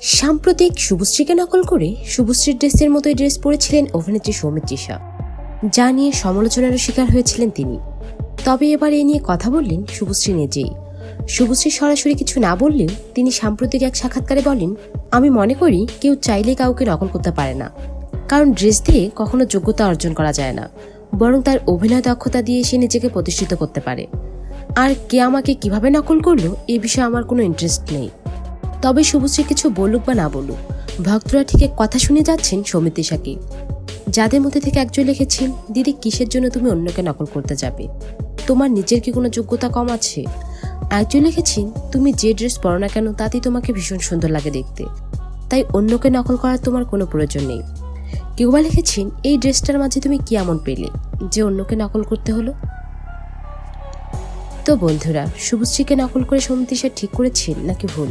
সাম্প্রতিক শুভশ্রীকে নকল করে শুভশ্রীর ড্রেসের মতোই ড্রেস পরেছিলেন অভিনেত্রী সৌমিত্রিষা যা নিয়ে সমালোচনারও শিকার হয়েছিলেন তিনি। তবে এবার এ নিয়ে কথা বললেন শুভশ্রী নিজেই। শুভশ্রী সরাসরি কিছু না বললেও তিনি সাম্প্রতিক এক সাক্ষাৎকারে বলেন, আমি মনে করি কেউ চাইলে কাউকে নকল করতে পারে না। কারণ ড্রেস দিয়ে কখনো যোগ্যতা অর্জন করা যায় না, বরং তার অভিনয় দক্ষতা দিয়ে সে নিজেকে প্রতিষ্ঠিত করতে পারে। আর কে আমাকে কীভাবে নকল করল এ বিষয়ে আমার কোনো ইন্টারেস্ট নেই। তবে শুভশ্রী কিছু বলুক বা না বলুক, ভক্তরা ঠিক এক কথা শুনে যাচ্ছেন সৌমিত্রিষাকে যাদের মধ্যে থেকে একজন লিখেছেন, দিদি, কিসের জন্য তুমি অন্যকে নকল করতে যাবে? তোমার নিজের কি কোনো যোগ্যতা কম আছে? একজন লিখেছেন, তুমি যে ড্রেস পরো না কেন, তাতেই তোমাকে ভীষণ সুন্দর লাগে দেখতে। তাই অন্যকে নকল করার তোমার কোনো প্রয়োজন নেই। কেউ বা লিখেছেন, এই ড্রেসটার মাঝে তুমি কি এমন পেলে, যে অন্যকে নকল করতে হলো? তো বন্ধুরা, শুভশ্রীকে নকল করে সমিতিশা ঠিক করেছেন নাকি ভুল?